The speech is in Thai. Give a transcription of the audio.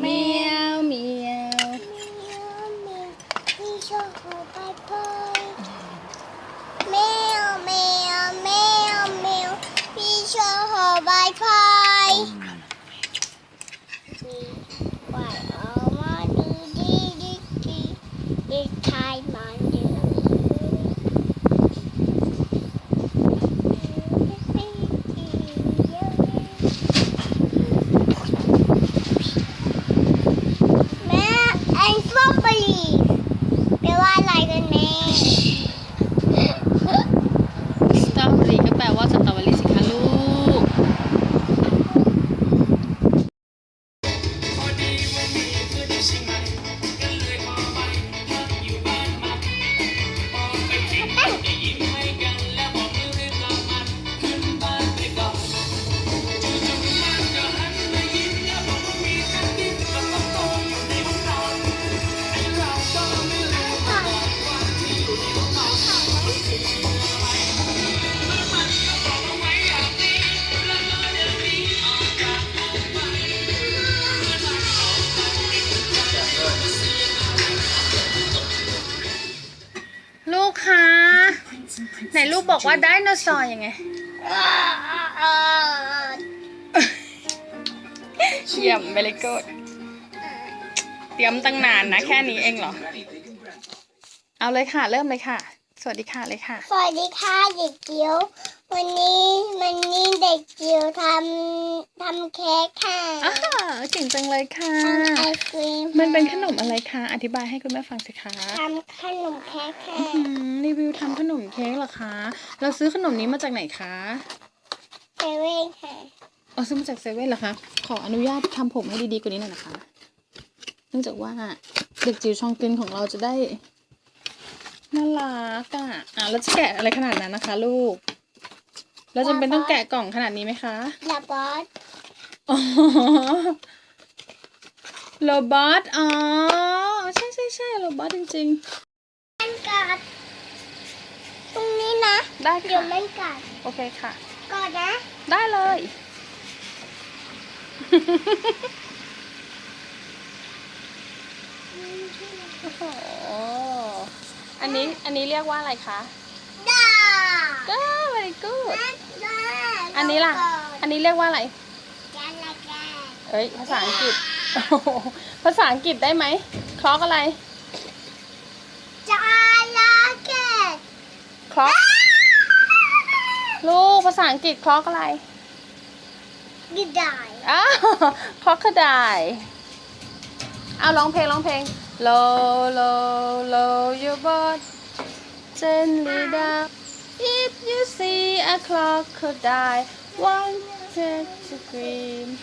เมียวเมียวมีโชว์ไปพอยแมวแมวแมวแมวมีโชว์ไปพอยว่าเอ ไหนลูกบอกว่าไดโนเสาร์ยังไงเยี่ยม very good เตรียมตั้งนานนะแค่นี้เองเหรอ เอาเลยค่ะ เริ่มเลยค่ะ สวัสดีค่ะเลยค่ะ สวัสดีค่ะเด็กจิ๋ว วันนี้วันนี้เด็กจิ๋วทำทำเค้กค่ะอ้าเก่งจังเลยค่ะ ทำไอศครีมมันเป็นขนมอะไรคะ อธิบายให้คุณแม่ฟังสิคะทำขนมเค้กค่ะอืมรีวิวทำขนมเค้กเหรอคะ เราซื้อขนมนี้มาจากไหนคะเซเว่นค่ะเอาซื้อมาจากเซเว่นเหรอคะ ขออนุญาตทำผมให้ดีๆกว่านี้หน่อยนะคะ เนื่องจากว่าเด็กจิ๋วชองกลินของเราจะได้น่ารักอะอะแล้วจะแกะอะไรขนาดนั้นนะคะ ลูก เราจำเป็นต้องแกะกล่องขนาดนี้ไหมคะลาบอสอ๋อโรบอทอ๋อ ใช่ใช่ใช่โรบอทจริงมันกัด ตรงนี้นะๆได้เดี๋ยวค่ะ มันกัดโอเคค่ะ ก่อนนะได้เลย โอ้โห อันนี้ อันนี้เรียกว่าอะไรคะด้าก็ very good ด้า อันนี้ล่ะ อันนี้เรียกว่าอะไรจานละแกเอ้ยภาษาอังกฤษโอ้โหภาษาอังกฤษได้ไหมคล็อกอะไรจานละแกคล็อกลูกภาษาอังกฤษคล็อกอะไรกระดาษอ้าวคล็อกกระดายเอาร้องเพลงร้องเพลง low low low your boat gently down if you see a crocodile want to scream